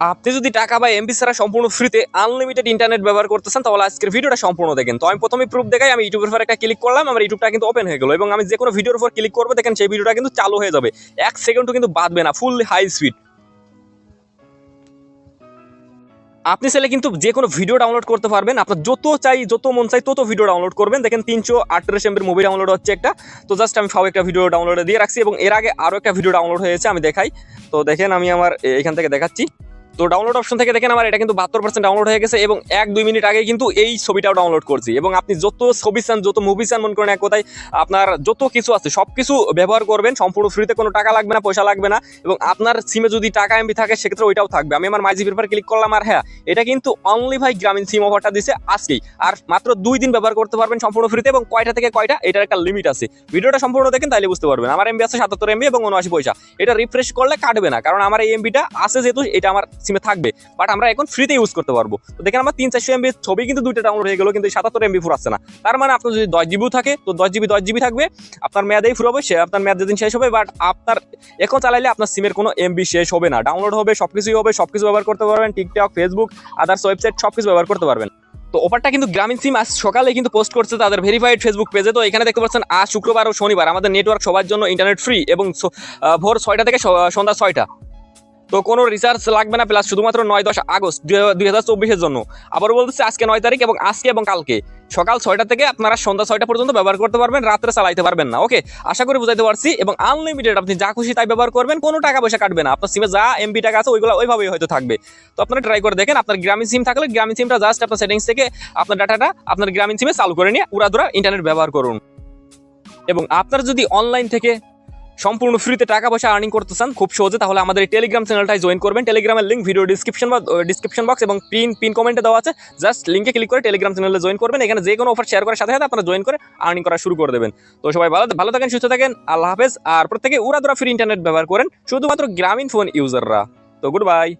আপনি যদি টাকা বা এমবি ছাড়া সম্পূর্ণ ফ্রিতে আনলিমিটেড ইন্টারনেট ব্যবহার করতেছেন, তাহলে আজকের ভিডিওটা সম্পূর্ণ দেখেন। তো আমি প্রথমে প্রুফ দেখাই, আমি ইউটিউবের উপর একটা ক্লিক করলাম, আমার ইউটিউবটা কিন্তু ওপেন হয়ে গেল। এবং আমি যে কোনো ভিডিওর উপর ক্লিক করব, দেখেন সেই ভিডিওটা কিন্তু চালু হয়ে যাবে। এক সেকেন্ডও কিন্তু বাদবে না ফুল হাই স্পিড আপনি চাইলে কিন্তু যে কোনো ভিডিও ডাউনলোড করতে পারবেন। আপনার যত চাই, যত মন চাই, তত ভিডিও ডাউনলোড করবেন। দেখেন তিনশো আটত্রিশ এমবির মুভি ডাউনলোড হচ্ছে একটা। তো জাস্ট আমি সব একটা ভিডিও ডাউনলোডে দিয়ে রাখছি, এবং এর আগে আরও একটা ভিডিও ডাউনলোড হয়েছে, আমি দেখাই। তো দেখেন, আমি আমার এখান থেকে দেখাচ্ছি। তো ডাউনলোড অপশন থেকে দেখেন আমার, এটা কিন্তু বাহাত্তর পার্সেন্ট ডাউনলোড হয়ে গেছে এবং এক দুই মিনিট আগে কিন্তু এই ছবিটাও ডাউনলোড করছি। এবং আপনি যত ছবি চান, যত মুভি চান, মনে করেন এক কথায়, আপনার যত কিছু আছে সব কিছু ব্যবহার করবেন, সম্পূর্ণ ফ্রিতে কোনো টাকা লাগবে না, পয়সা লাগবে না, এবং আপনার সিমে যদি টাকা এমবি থাকে, সেক্ষেত্রে ওইটাও থাকবে। আমি আমার মাইজি পেপার ক্লিক করলাম আর হ্যাঁ এটা কিন্তু অনলি ভাই গ্রামীণ সিম অফারটা দিছে আজকেই। আর মাত্র দুই দিন ব্যবহার করতে পারবেন সম্পূর্ণ ফ্রিতে এবং কয়টা থেকে কয়টা, এটার একটা লিমিট আছে। ভিডিওটা সম্পূর্ণ দেখেন, তাইলে বুঝতে পারবেন। আমার এমবি আছে সাতাত্তর এমবি এবং উনআশি পয়সা। এটা রিফ্রেশ করলে কাটবে না, কারণ আমার এই এমবিটা আছে যেহেতু, এটা আমার সিমে থাকবে বাট আমরা এখন ফ্রিতে ইউজ করতে পারব। তো দেখেন আমার তিন চারশো এমবি ছবি কিন্তু দুইটা ডাউনলোড হয়ে গেলো, কিন্তু সাতাত্তর এমবি ফুরাচ্ছে না। তার মানে আপনার যদি দশ জিবিও থাকে, তো দশ জিবি দশ জিবি থাকবে। আপনার মেয়াদেই ফুরাবে সে আপনার মেয়াদ যেদিন শেষ হবে বাট আপনার এখন চালাইলে আপনার সিমের কোনো এমবি শেষ হবে না। ডাউনলোড হবে সব কিছুই হবে সব কিছু ব্যবহার করতে পারবেন টিকটক ফেসবুক আদার্স ওয়েবসাইট সব কিছু ব্যবহার করতে পারবেন। তো অফারটা কিন্তু গ্রামীণ সিম আজ সকালে কিন্তু পোস্ট করছে তাদের ভেরিফাইড ফেসবুক পেজে তো এখানে দেখতে পাচ্ছেন, আজ শুক্রবার ও শনিবার আমাদের নেটওয়ার্ক সবার জন্য ইন্টারনেট ফ্রি এবং ভোর ছয়টা থেকে সন্ধ্যা ছয়টা। তো কোনো রিচার্জ লাগবে না প্লাস শুধুমাত্র নয় দশ আগস্ট দুই হাজার চব্বিশের জন্য। আবার বলতেছে, আজকে নয় তারিখ এবং আজকে এবং কালকে। সকাল ছয়টা থেকে আপনারা সন্ধ্যা ছয়টা পর্যন্ত ব্যবহার করতে পারবেন, রাত্রে চালাইতে পারবেন না ওকে আশা করি বুঝাইতে পারছি এবং আনলিমিটেড আপনি যা খুশি তাই ব্যবহার করবেন, কোনো টাকা পয়সা কাটবে না। আপনার সিমে যা এমবি টাকা আছে, ওইগুলো ওইভাবেই হয়তো থাকবে। তো আপনারা ট্রাই করে দেখেন, আপনার গ্রামীণ সিম থাকলে গ্রামীণ সিমটা জাস্ট আপনার সেটিংস থেকে আপনার ডাটাটা আপনার গ্রামীণ সিমে চালু করে নিয়ে উড়াদুরা ইন্টারনেট ব্যবহার করুন। এবং আপনার যদি অনলাইন থেকে সম্পূর্ণ ফ্রিতে টাকা পয়সা আর্নিং করতে চান, খুব সহজে, তাহলে আমাদের এই টেলিগ্রাম চ্যানেলটাই জয়েন করবেন। টেলিগ্রামের লিঙ্ক ভিডিও ডিসক্রিপশন বা ডিসক্রিপশন বক্স এবং পিন পিন কমেন্টে দেওয়া আছে। জাস্ট লিঙ্কে ক্লিক করে টেলিগ্রাম চ্যানেলে জয়েন করবেন। এখানে যে কোনো অফার শেয়ার করার সাথে সাথে আপনারা জয়েন করে আর্নিং করা শুরু করে দেবেন। তো সবাই ভালো ভালো থাকেন, সুস্থ থাকেন, আল্লাহ হাফেজ। আর প্রত্যেকে উড়াদুরা ফ্রি ইন্টারনেট ব্যবহার করেন, শুধুমাত্র গ্রামীণ ফোন ইউজাররা তো গুড বাই